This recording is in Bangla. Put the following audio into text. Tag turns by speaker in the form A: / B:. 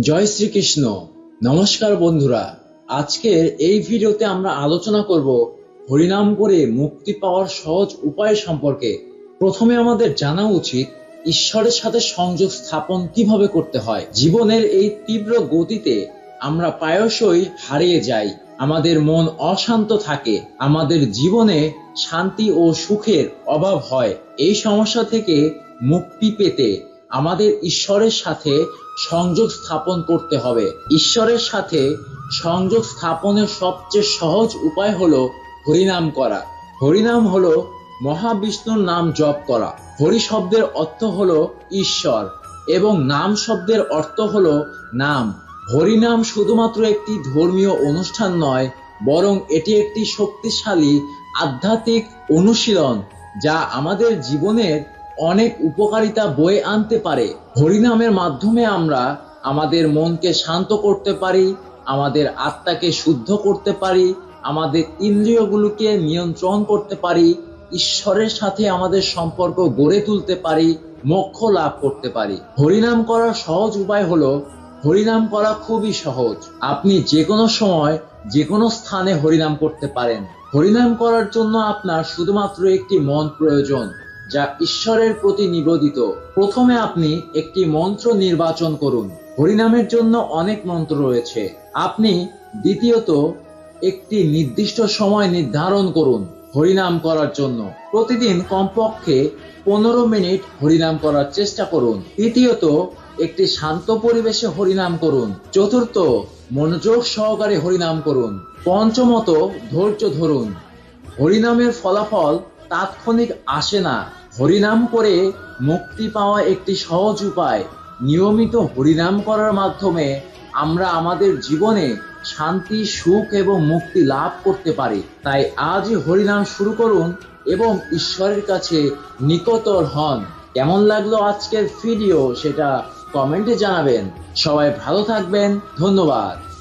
A: জয় শ্রীকৃষ্ণ। নমস্কার বন্ধুরা, আজকের এই ভিডিওতে আমরা আলোচনা করব হরিনাম করে মুক্তি পাওয়ার সহজ উপায় সম্পর্কে। প্রথমে আমাদের জানা উচিত ঈশ্বরের সাথে সংযোগ স্থাপন কীভাবে করতে হয়। জীবনের এই তীব্র গতিতে আমরা প্রায়শই হারিয়ে যাই। আমাদের মন অশান্ত থাকে, আমাদের জীবনে শান্তি ও সুখের অভাব হয়। এই সমস্যা থেকে মুক্তি পেতে আমাদের ঈশ্বরের সাথে সংযোগ স্থাপন করতে হবে। ঈশ্বরের সাথে সংযোগ স্থাপনের সবচেয়ে সহজ উপায় হলো হরিনাম করা। হরিনাম হলো মহাবিষ্ণুর নাম জপ করা। হরি শব্দের অর্থ হলো ঈশ্বর এবং নাম শব্দের অর্থ হলো নাম। হরিনাম শুধুমাত্র একটি ধর্মীয় অনুষ্ঠান নয়, বরং এটি একটি শক্তিশালী আধ্যাত্মিক অনুশীলন যা আমাদের জীবনের অনেক উপকারিতা বয়ে আনতে পারে। হরিনামের মাধ্যমে আমরা আমাদের মনকে শান্ত করতে পারি, আমাদের আত্মাকে শুদ্ধ করতে পারি, আমাদের ইন্দ্রিয়গুলোকে নিয়ন্ত্রণ করতে পারি, ঈশ্বরের সাথে আমাদের সম্পর্ক গড়ে তুলতে পারি, মোক্ষ লাভ করতে পারি। হরিনাম করার সহজ উপায় হলো, হরিনাম করা খুবই সহজ। আপনি যে কোনো সময় যে কোনো স্থানে হরিনাম করতে পারেন। হরিনাম করার জন্য আপনার শুধুমাত্র একটি মন প্রয়োজন। যা ঈশ্বরের প্রতি নিবেদিত। প্রথমে আপনি একটি মন্ত্র নির্বাচন করুন। হরিনামের জন্য অনেক মন্ত্র রয়েছে। আপনি দ্বিতীয়ত একটি নির্দিষ্ট সময় নির্ধারণ করুন হরিনাম করার জন্য। প্রতিদিন কমপক্ষে পনেরো মিনিট হরিনাম করার চেষ্টা করুন। তৃতীয়ত একটি শান্ত পরিবেশে হরিনাম করুন। চতুর্থ মনোযোগ সহকারে হরিনাম করুন। পঞ্চমত ধৈর্য ধরুন। হরিনামের ফলাফল তাৎক্ষণিক আসে না। হরিনাম করে মুক্তি পাওয়া একটি সহজ উপায় নিয়মিত হরিনাম করার মাধ্যমে আমরা আমাদের জীবনে শান্তি, সুখ এবং মুক্তি লাভ করতে পারি। তাই আজই হরিনাম শুরু করুন এবং ঈশ্বরের কাছে নিকটর হন। কেমন লাগল আজকের ভিডিও সেটা কমেন্টে জানাবেন। সবাই ভালো থাকবেন। ধন্যবাদ।